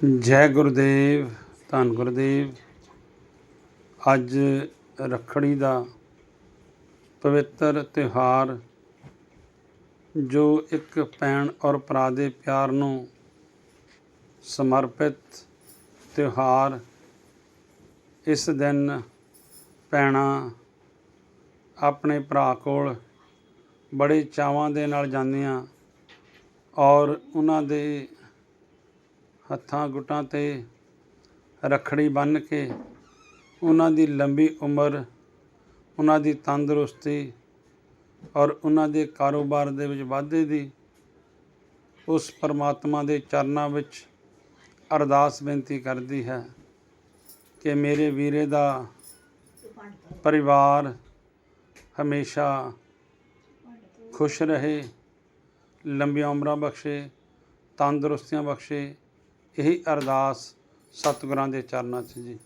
ਜੈ ਗੁਰਦੇਵ, ਧੰਨ ਗੁਰਦੇਵ। ਅੱਜ ਰੱਖੜੀ ਦਾ ਪਵਿੱਤਰ ਤਿਉਹਾਰ, ਜੋ ਇੱਕ ਭੈਣ ਔਰ ਭਰਾ ਦੇ ਪਿਆਰ ਨੂੰ ਸਮਰਪਿਤ ਤਿਉਹਾਰ, ਇਸ ਦਿਨ ਭੈਣਾਂ ਆਪਣੇ ਭਰਾ ਕੋਲ ਬੜੇ ਚਾਵਾਂ ਦੇ ਨਾਲ ਜਾਂਦੀਆਂ ਔਰ ਉਹਨਾਂ ਦੇ ਹੱਥਾਂ ਗੁੱਟਾਂ ਤੇ ਰੱਖੜੀ ਬੰਨ੍ਹ ਕੇ ਉਹਨਾਂ ਦੀ ਲੰਬੀ ਉਮਰ, ਉਹਨਾਂ ਦੀ ਤੰਦਰੁਸਤੀ ਔਰ ਉਹਨਾਂ ਦੇ ਕਾਰੋਬਾਰ ਦੇ ਵਿੱਚ ਵਾਧੇ ਦੀ, ਉਸ ਪਰਮਾਤਮਾ ਦੇ ਚਰਨਾਂ ਵਿੱਚ ਅਰਦਾਸ ਬੇਨਤੀ ਕਰਦੀ ਹੈ ਕਿ ਮੇਰੇ ਵੀਰੇ ਦਾ ਪਰਿਵਾਰ ਹਮੇਸ਼ਾ ਖੁਸ਼ ਰਹੇ, ਲੰਬੀਆਂ ਉਮਰਾਂ ਬਖਸ਼ੇ, ਤੰਦਰੁਸਤੀਆਂ ਬਖਸ਼ੇ ਇਹੀ ਅਰਦਾਸ ਸਤਿਗੁਰਾਂ ਦੇ ਚਰਨਾਂ 'ਚ ਜੀ।